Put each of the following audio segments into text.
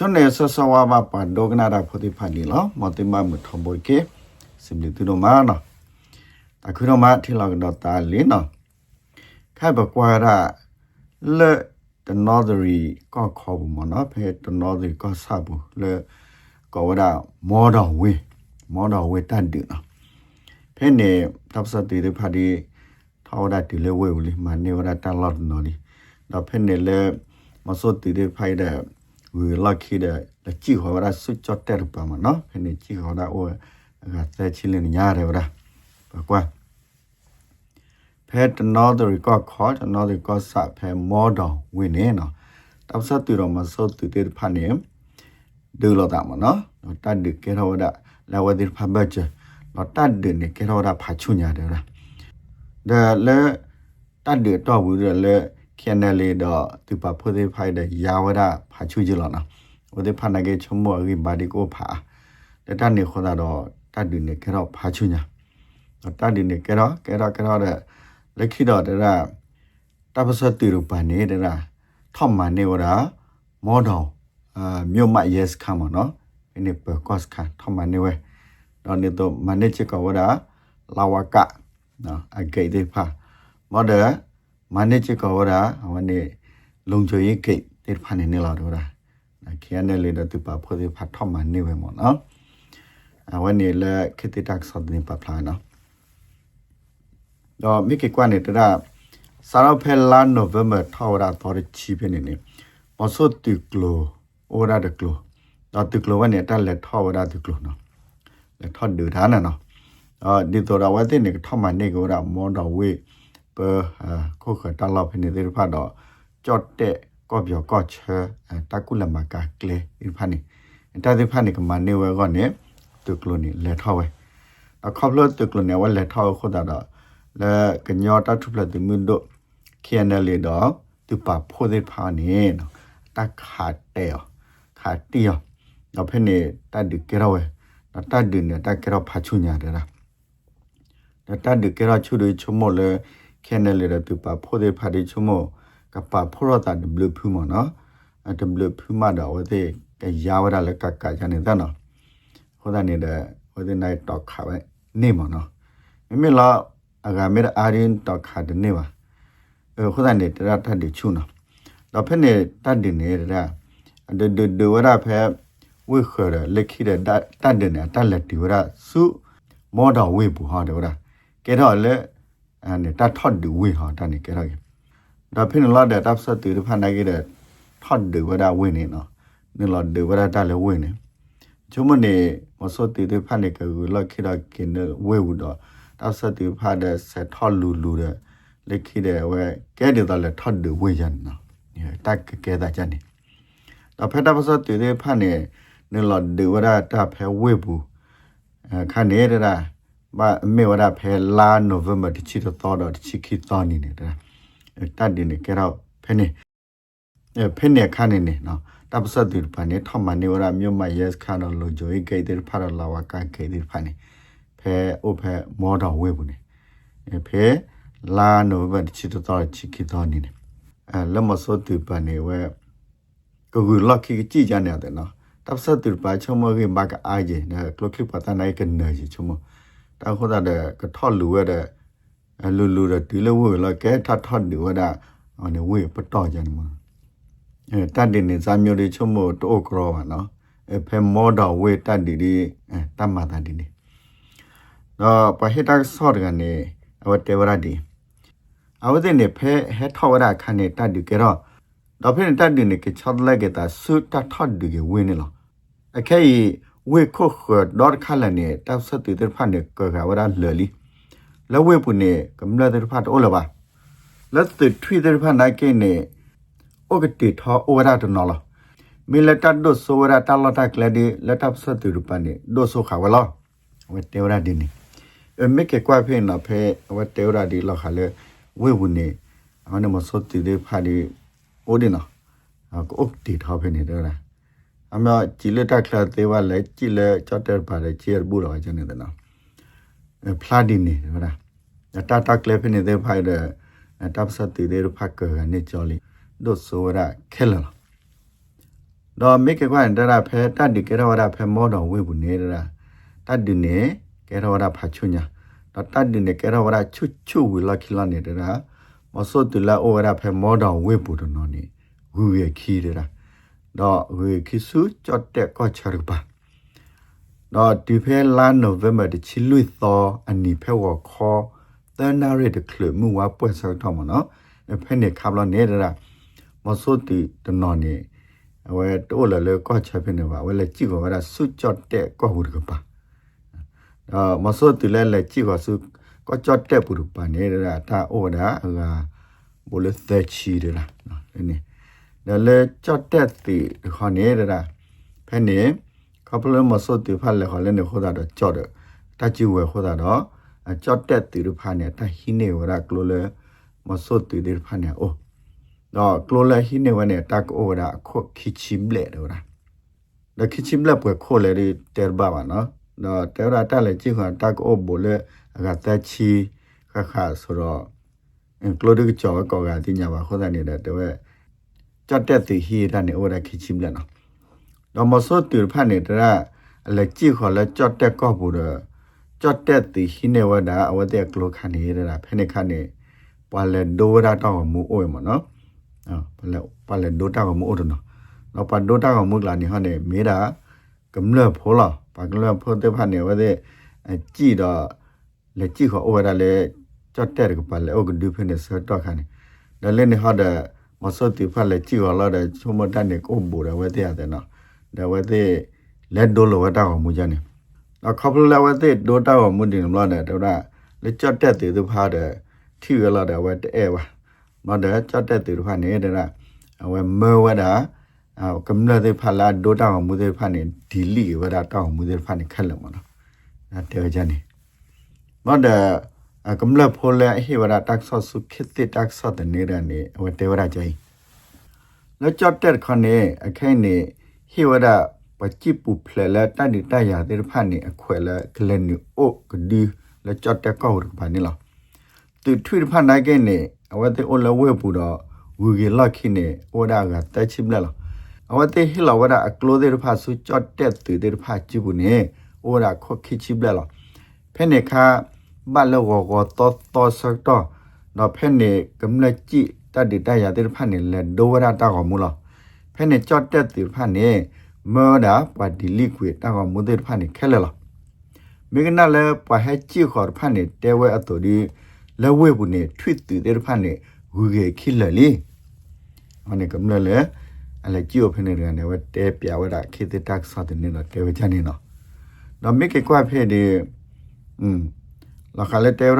ချွန်နေဆဆဝါဘာပဒိုကနာရာဖိုတိဖာနီလောမတိမမထဘိုကေစင်လီတူနိုမာနော်တခုတော့မထီလောက်တော့တာလင်းနော်ခိုင်ဘကွာရာလေတနော်ဒရီကောခေါ်ဘူးမနော်ဖဲတနော်ဒရီကောဆပ်ဘူးလေကောဝရာမော်တော်ဝေးမော်တော်ဝေးတတ်တယ်နော်ဖဲနေတပ်စတီတွေဖာဒီထောက်ရတူလေဝေးဦးလီမနေဝရတလော့နော်ဒီတော့ဖဲနေလေမစောတီတွေဖိုက်တဲ့ ဝေလာခိတဲ့လက်ကြည့်ဟောရဆွတ်ချတ်တဲ့ပါမနော်ဖဲနေကြည့်ဟောရအိုကသက်ချီလင်းညာရပါဘာကွာဖဲတနော်ဒရီကောခေါ်တနော်ဒရီကောဆပ်ဖဲမော်တော်ဝင်းနေနော်တပ်စတီတော့မစောတီတွေဖာနေဒူလောတာမနော်တတ်ဒီကေရောဒလာဝဒီဖဘချလောတတ်ဒီနေကေရောဒဖာချုညာတယ်လားဒါလေတတ်ဒီတော့ဘူးလေခဲနယ်လေ တော့သူပါဖိုသေးဖိုက်တဲ့ယာဝဒဖာချုကြလောနော်ဝဒီဖာနကေချုံမောရီဘာဒီကိုဖာတတ်နေခေါ်တာတော့တတ်ဒီနေကေရောဖာချုညာတတ်ဒီနေကေရောကေရောကေရောတဲ့လက်ခိတော့တဲ့တပ်ပစတီရူပန်နေတဲ့ထောက်မနေဝရာမောတော်အာမြို့မ yes ခါမနော်ဒီနေ့ပကော့စ်ခါထောက်မနေဝဲတော့နေတော့မနေချကဝရာလာဝကနော်အဂိတ်သေးဖာမော်ဒ မနေချကဝရာဟိုနေလုံချွေဂိတ်တေဖာနေနေလာတော့ရာခေရနေလေတော့သူပါဖို့သေးဖာထောက်မနေဝဲမော်နော်အဝနေလေခေတတက်ဆော့တင်ပါဖလာနော်တော့မိကေကွာနေတာဆာရဖဲလာနိုဗမ်ဘာထောက်ရာတော်ချီပနေနေမဆုတ်တူကလိုအိုရာတကလိုတော့တူကလိုဝနေတက်လက်ထောက်ရာတူကလိုနော်လက်ထောက်ဒူထားနော်အော်ဒီတော်တော်ဝတ်တဲ့နေထောက်မနေကိုရာမော်တော်ဝေး ပခုခတလောက်ဖနေတဲ့ဖတ်တော့ကြော့တဲ့ကော့ပြောကော့ချဲတကုလမကကလေဒီဖာနေတတဲ့ဖာနေကမနေဝဲကောနေတူကလိုနေလက်ထောက်ဝဲအခပ်လို့တူကလိုနေဝဲလက်ထောက်ခေါ်တာတော့လေကညောတထုပလက်ဒီမွန်းတို့ KNL တော့သူပါဖိုးတဲ့ဖာနေနော်တခါတဲ့ခါတီယောတော့ဖက်နေတတ်ဒီကရောဝဲတော့တတ်ဒီနေတတ်ကရောဖာချုညာတဲ့လားတော့တတ်ဒီကရောချုတွေချုံမလဲ KNL တော့သူပါဖိုးတဲ့ဖာဒီချုံမကပါဖိုးရတာ W ဖူးမနော်အ W ဖူးမတော့ဝတဲ့ကရဝရလကကကြနေတဲ့နော်ဟိုတဲ့နေတဲ့ဟိုတဲ့ night talk ခါပဲနေမနော်မိမိလာအဂါမေအာရင်တော့ခါတဲ့နေပါခုဒန်နေတရတတ်ဒီချူနော်တော့ဖက်နေတတ်ဒီနေတာဒဒဒဝရဖဲဝိခရလက်ခိတဲ့တတ်တဲ့နေတတ်လက်ဒီဝရစုမောတော်ဝိဘူဟာတယ်ဝရကဲတော့လေ အနေတတ်ထော့ဒီဝိဟာတနေကဲတော့ဒါဖက်နေလာတဲ့တပ်စတူဖန်နိုင်ခဲ့တဲ့ထော့ဒီဝရဝိနေနော်နေလာဒီဝရတလည်းဝိနေချုံမနေမစောတီတဲ့ဖန်နေကလောက်ခိတော့ကင်းဝိဝူတော့တပ်စတူဖတ်တဲ့ဆက်ထော့လူလူတဲ့လက်ခိတဲ့ဝဲကဲတယ်တော့လက်ထတ်တွေဝေးရနော်တက်ကကဲတာကြနေတော့ဖက်တာပစတူတဲ့ဖတ်နေနေလော်ဒီဝရတာဖဲဝေး ဘူးအခါနေရတာဘာမေဝရဖဲလာနိုဗ ెంబర్ တချီတော့တော့တချီခိတော့နေနေတာတတ်ဒီနေကဲတော့ဖဲနေဖဲနေခါနေနေနော်တပစတူပနေထမနေဝရမြို့မယက်ခါတော့လိုဂျိုဂေတဲ့ဖာလာဝကဂေတဲ့ဖာနေဖဲအိုဖဲမော်တော်ဝေးဘူးနေဖဲလာနိုဘတ်ချစ်တော်ချစ်ခိတော်နေတယ်အဲလမစောတူပနေဝဲကိုကူလက်ခိကြည့်ကြနေတယ်နော်တပ်စတူပါချုံမကေမကအားကြီးနော်ကလခိပတနိုင်ကနေချချုံမ တောက်ခဒတဲ့ကထော်လူရတဲ့လူလူတဲ့ဒီလိုဝဲလကဲထထဒီဝဒအနေဝဲပတော်ကြနေမှာအဲတတ်တယ်နေဇာမျိုးတွေချုံမတိုးကရောပါနော်အဖေမော်ဒဝဲတတ်ဒီဒီအဲတတ်မှတတ်ဒီနေတော့ပဟိတက်ဆော့ကနေအဝတေဝရဒီအဝဒနေဖဲဟဲထောရခနဲ့တတ်ဒီကေတော့တော့ဖဲတတ်ဒီနေကချတ်လက်ကတာဆုတတ်ထတ်ဒီကေဝင်းနေလောအခဲ ဝေခုခဒေါ်ခလနဲ့တပ်စတူတဲ့ဖတ်နေကကဝရလလီလဝေပုနေကမ္လတဲ့ဖတ်အိုလပါလက်တထွေတဲ့ဖတ်နိုင်ကင်းနေဩကတိထောဩဝရတနော်လောမီလက်တတ်ဒိုဆိုဝရတလတကလဒီလက်တပ်စတူရပနေဒိုဆိုခါဝလောဝတေဝရဒီနေအမေကကွာဖေးနော်ဖေဝတေဝရဒီလောခါလေဝေဘူးနေအမနမစောတိတဲ့ဖာဒီအိုဒီနော်အုတ်တီထောဖေးနေတော့လား အမကြည်လက်တက်ခလာသေးပါလေကြည်လက်ကြော့တဲ့ပါလေချီရဘူးတော့ကျနေတယ်နော်ဖလာဒီနေဟုတ်လားတာတာကလေဖေးနေတဲ့ဖိုင်တဲ့တပ်စတိတဲ့ဖတ်ကနေကြော်လီဒိုဆိုရခဲလာတော့မိကေကွာတရာဖဲတတ်ဒီကေရဝရဖဲမောတော်ဝေဘူးနေတာတတ်ဒီနေကေရဝရဖာချုညာတော့တတ်ဒီနေကေရဝရချွတ်ချွဝီလာခီလာနေတာမစောတူလာအိုရဖဲမောတော်ဝေဘူးတော့နော်နေဝူရခီနေတာ တော့ဝေခီစုချတ်တဲ့ကောချရပါတော့ဒီဖဲလာနိုဗ ెంబర్ တချီလွိသောအနီဖဲဝခေါ်တန်နာရတဲ့ကလမှုဝပွဲဆောက်တော့မနော်ဖဲနေခါဘလနေတာမစောတူတနော်နေဝဲတိုးလလေကောချဖနေပါဝဲလေကြည့်ကောရဆုချတ်တဲ့ကောဟုရကပါအာမစောတူလဲလေကြည့်ကောဆုကောချတ်တဲ့ပုရပါနေတာတာအိုဒါအာဘိုလေသက်ချီရလားနော်ဒီ ဒါလေချတ်တဲ့တီခေါနေတာဖဲနေကပလမစောတူဖတ်လေခေါ်လဲနေခေါ်တာတော့ချတ်တယ်တချီဝဲခေါ်တာတော့ချတ်တဲ့တီရဖာနေတာဟိနေဝရကလိုလေမစောတူဒီဖာနေအိုတော့ကလိုလာဟိနေဝနဲ့တက်အိုရာခုခိချိမလက်တော့ရာဒါခိချိမလက်ပွဲခိုလေရီတဲဘာပါနော်တော့တဲရာတက်လေကြည့်ခါတက်အိုဘိုလေအကတက်ချီခခဆိုတော့အင်ကလိုဒကကြောကောကတိညာပါခေါ်တဲ့နေတဲ့တော့ จัดแต่ตีฮีด้านนี้โอ้ได้คิดชิมเลยเนาะเรามาสู้ตื่นผ่านเนี่ยแต่ละอะไรจี้ขอแล้วจัดแต่ก็บุรจัดแต่ตีฮีเนี่ยว่าด่าเอาแต่กลัวคันนี้ได้ละเพนคันนี้ปาเลโดได้ต้องมูโอ้ยหมดเนาะอ่าปาเลปาเลโดได้มูโอ้ยเนาะเราปาโดได้มูกลานี่ฮะเนี่ยมีด่ากำเริบพอละปากำเริบพอตื่นผ่านเนี่ยว่าแต่จี้ดอเลยจี้ขอโอ้ยได้เลยจัดแต่ก็ปาเลโอ้ก็ดูเพนเนี่ยเสิร์ตต่อคันนี้แล้วเล่นในฮอดเดอ မစောတိဖက်လက်ကြည့်လာတဲ့ချုံမတန်နေကိုဘူရဝဲတဲ့တဲ့နော်ဒါဝဲတဲ့လက်ဒိုလိုဝတာကိုမူကြနေနော်ခပ်လဝဲတဲ့ဒိုတာကိုမူတင်မလို့တဲ့တော့လက်ကြတက်တဲ့သူဖားတဲ့ထီရလာတဲ့ဝဲတဲ့ဝါမဒကြတဲ့သူဖားနေတဲ့ဝဲမေဝဒါအောကမ္လတဲ့ဖလာဒိုတာကိုမူတဲ့ဖားနေဒီလီဝဒါတောက်မူတဲ့ဖားနေခက်လို့မနော်ဒါတဲ့ကြနေမ ဒကမ္လဖိုလဲဟေဝရာတက်ဆော့စုခိတတက်ဆော့တဲ့နေရနေဝတေဝရာကြိုင်လောချတ်တက်ခနေအခိုင်နေဟေဝရာပချိပူဖလဲလာတဒီတရာတဲ့ဖာနေအခွဲလဲကလနီအိုကဒီလောချတ်တက်ကောက်ဘာနေလားသူထွေဖာနိုင်ကနေအဝတေအိုလဝဲပူတော့ဝူကြီးလက်ခိနေအိုဒါကတက်ချိမလဲလားအဝတေဟီလာဝရာအကလိုတဲ့ဖာစုချတ်တက်သူတဲ့ဖာချိဘူးနေအိုဒါခော့ခိချိမလဲလားဖဲနေခါ บ้านเราก็ก็ต่อต่อสักต่อดอกแผ่นเนี่ยกำลังจิตาดิตายาติรพันเนี่ยแหละดูว่าตาของมูลแผ่นเนี่ยจอดเตติรพันเนี่ยเมื่อดาปดิลิควิดตาของมูลติรพันเนี่ยแค่เลยหรอมีกันนั่นเลยปะให้จิขอรพันเนี่ยแต่ว่าตัวดีแล้วเว็บเนี่ยทวิตติรพันเนี่ยกูเกคิดเลยลิอันนี้กำลังเลยอะไรจิโอเพนเนี่ยเนี่ยว่าเตะเปียว่าคิดติดตักสอดเนี่ยเนาะเตะว่าจะเนี่ยเนาะดอกมิกกว่าเพศดีอืม လာခလက်တဲရ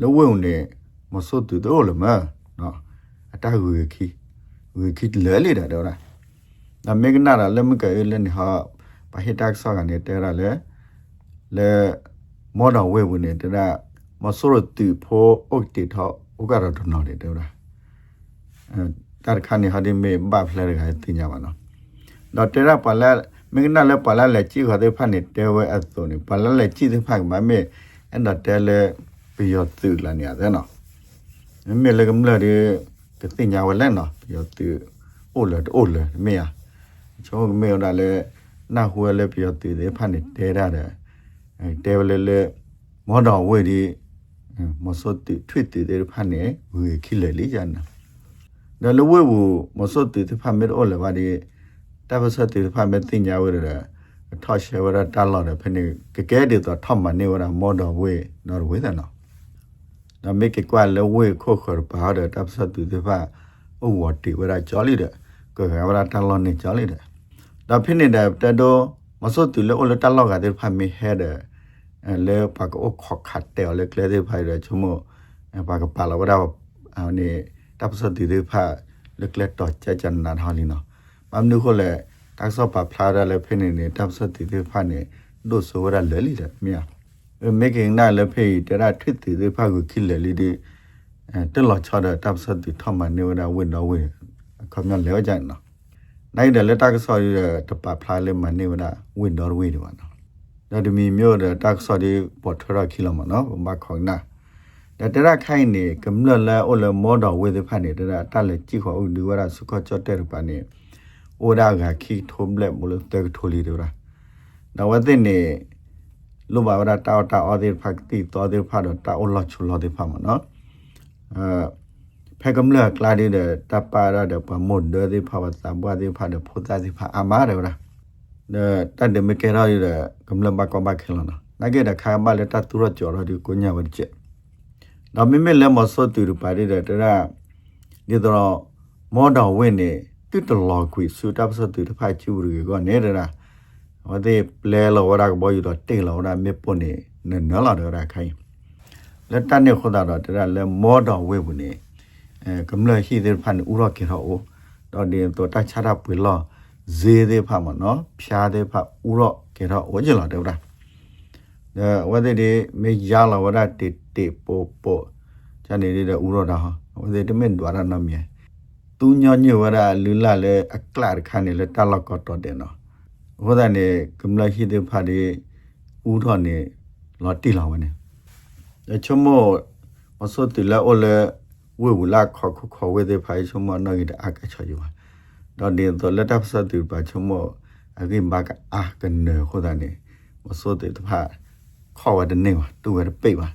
လဝုံနေမဆုတ်တူတော့လမနော်အတဝေခီဝေခီလဲလေတာတော့လားဒါမေကနာရလမကဲလဲနေဟာပဟိတက်ဆောကနေတဲရလဲလဲမော်ဒဝေဝင်နေတဲ့မဆုတ်တူဖိုးအုတ်တီထောဥကရတော့နော်တဲ့တော့လားအဲတာခါနေဟာဒီမေဘာဖလဲရခိုင်တင်ကြပါနော်တော့တဲရပလာမေကနာလဲပလာလဲကြည့်ခါတဲ့ဖတ်နေတဲဝဲအသွနေပလာလဲကြည့်တဲ့ဖတ်မမေ အဲ့ဒါတဲလေပြီးရသူလာနေရတယ်နော်မြေလေကမလာဒီကတင်ညာဝလဲနော်ပြီးရသူအိုလေအိုလေမေယာချောမေဒါလေနာဟွေလေပြီးရသူတဲ့ဖာနေတဲရတယ်အဲတဲလေလေမောတော်ဝေဒီမစောတိထွတ်တဲ့ဖာနေဝေခိလေလေးကြနာဒါလဝေဘူးမစောတိတဲ့ဖာမေအိုလေဘာဒီတပစတိဖာမေတင်ညာဝရ ထောက်ရှယ်ဝရတာလော်တယ်ဖနေကကဲဒီတော့ထောက်မနေဝရမော်ဒဝေနော်ဝေဒနော်ဒါမေကကွာလဝေခိုခရပါတဲ့တပ်စတူဒီဖာအိုဝတီဝရဂျော်လီတဲ့ကကဝရတာလော်နေဂျော်လီတဲ့ဒါဖနေတဲ့တတော်မစောတူလေအိုလတာလော်ကတဲ့ဖာမေဟဲတဲ့လေပါကောခခတ်တဲ့လေကလေတဲ့ဖိုင်ရချုံမပါကပါလဝရအော်နေတပ်စတူဒီဖာလေကလက်တော့ချချန်နာဟာလီနော်မမ်နုခိုလေ တက်ဆော့ပါဖလာရလည်းဖိနေနေတပ်ဆော့တီတီဖာနေဒိုဆိုရလဲလီတယ်မြာမေကင်းနာလည်းဖိတရထွတ်တီတီဖာကိုခိလဲလီဒီအဲတက်လော်ချတဲ့တပ်ဆော့တီထမနေဝဒဝင်းတော့ဝင်းခမလဲကြနော်နိုင်တယ်လက်တက်ဆော့ရတပဖလာလေမနေဝဒဝင်းတော့ဝင်းဒီပါနော်ဒါတမီမျိုးတဲ့တက်ဆော့ဒီပေါ်ထရခိလမနော်မခေါင်နာဒါတရခိုင်နေကမ္လလဲအိုလမောတော်ဝေးတဲ့ဖာနေတရတက်လက်ကြည့်ခေါ်ဦးဒီဝရစုခချတ်တဲ့ပါနေ အိုဒါကခီထုံးလက်မလို့တဲထိုလီတို့ရာတော့ဝတဲ့နေလူပါဝရတာတာအော်ဒီဖက်တီတော်ဒီဖာတော့တာအော်လချူလောဒီဖာမနော်အဲဖက်ကမလကလာဒီတဲ့တပါရတဲ့ပမွတ်ဒေဒီဖာဝတ်တာဘွားဒီဖာတဲ့ဖူတာဒီဖာအမားရရာတဲ့တတ်တယ်မကေရာရတဲ့ကမလဘကောဘခဲလနော်နဂေတဲ့ခါမလက်တတူရကြော်ရဒီကိုညာဝကျတော့မိမလက်မစောတူပါရတဲ့တရဒီတော့မောတော်ဝင်းနေ တိတလောကွေစူတပ်စတူတဖိုက်ချူရီကနေရတာဝတဲ့ပလဲလောဝရကဘောယူတော့တေလောရမေပွနေနော်လာတော့ရခိုင်လက်တနဲ့ခေါ်တာတော့တရလဲမောတော်ဝင်းဘူးနေအဲကမလရှိတဲ့ဖန်ဥရောကေဟောတော့ဒီတော့တချတာပွေလောဇေးတဲ့ဖမနော်ဖြားတဲ့ဖဥရောကေဟောဝကြလာတော့ဒါဝတဲ့ဒီမေရလာဝရတေတေပိုပိုဇာနေရတဲ့ဥရောတာဟောဝတဲ့တမင်ဒွာရနမြေ သူညညဝရလူလာလေအကလာခါနေလေတလောက်ကတော့တယ်နော်ဟောတဲ့နေကမ္လဟိတေဖာဒီဦးတော်နေလော်တီလာဝနေအချမောမစောတီလာအိုလေဝေဝလာခေါခခေါဝေတဲ့ဖိုင်ချမောနော်ရအကချောယူတော့ဒီတော့လက်တပ်စတူပါချမောအကိမကအာကနေဟောတဲ့နေမစောတေတဖာခေါ်ဝတဲ့နေပါတူဝဲပိတ်ပါ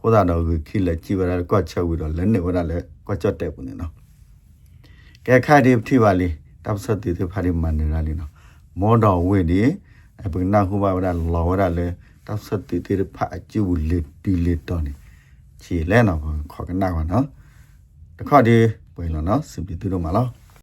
ဟောတာတော့ခိလက်ကြည့်ပါတော့ကွက်ချက်ဝီတော့လည်းနေဝရလည်းကွက်ချက်တဲ့ပုံနေနော် ကဲခါဒီထိပါလီတပ်စတိသဖာဒီမန်နရာလီနော်မောတော်ဝေဒီအပနာခုပါဝရလောဝရလေတပ်စတိတိဖာအကျူလီတီလီတော်နေချီလဲနော်ခေါ်ကနာပါနော်တခါဒီပွေလောနော်စင်ပီတူတော့မလား